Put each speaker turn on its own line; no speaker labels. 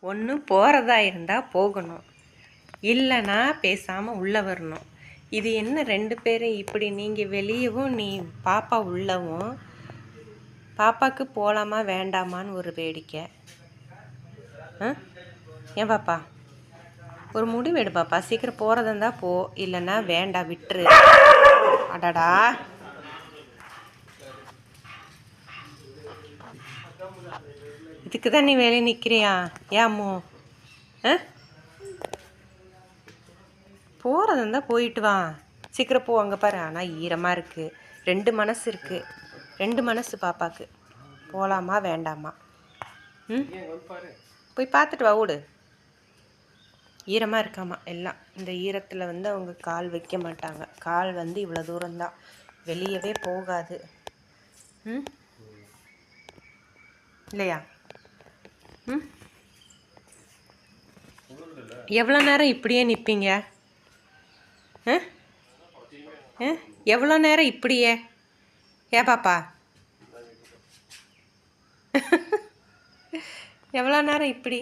ஒன்று போகிறதா இருந்தால் போகணும். இல்லைன்னா பேசாமல் உள்ளே வரணும். இது என்ன ரெண்டு பேரும் இப்படி நீங்கள் வெளியவும் நீ பாப்பா உள்ளவும் பாப்பாவுக்கு போகலாமா வேண்டாமான்னு ஒரு வேடிக்கை. ஆ? ஏன் பாப்பா? ஒரு முடிவு எடு பாப்பா. சீக்கிரம் போகிறதா இருந்தால் போ. இல்லைன்னா வேண்டாம் விட்டுரு. அடடா. இதுக்கு தான் நீ வேலையை நிற்கிறியா ஏம்மோ ஆ? போகிறதா இருந்தால் போயிட்டு வா. சீக்கிரம் போ அங்கே பாரு. ஆனால் ஈரமாக இருக்குது ரெண்டு மனசு இருக்குது ரெண்டு மனசு பாப்பாக்கு. போகலாமா வேண்டாமா? ம்? போய் பார்த்துட்டு வா ஓடு. ஈரமாக இருக்காமா? எல்லாம். இந்த ஈரத்தில் வந்து அவங்க கால் வைக்க மாட்டாங்க. கால் வந்து இவ்வளோ தூரம்தான். வெளியவே போகாது. ம்? இல்லையா? ம்? எவ்வளோ நேரம் இப்படியே நிற்பீங்க ஆ? ஆ? எவ்வளோ நேரம் இப்படியே? ஏ பாப்பா. எவ்வளோ நேரம் இப்படி?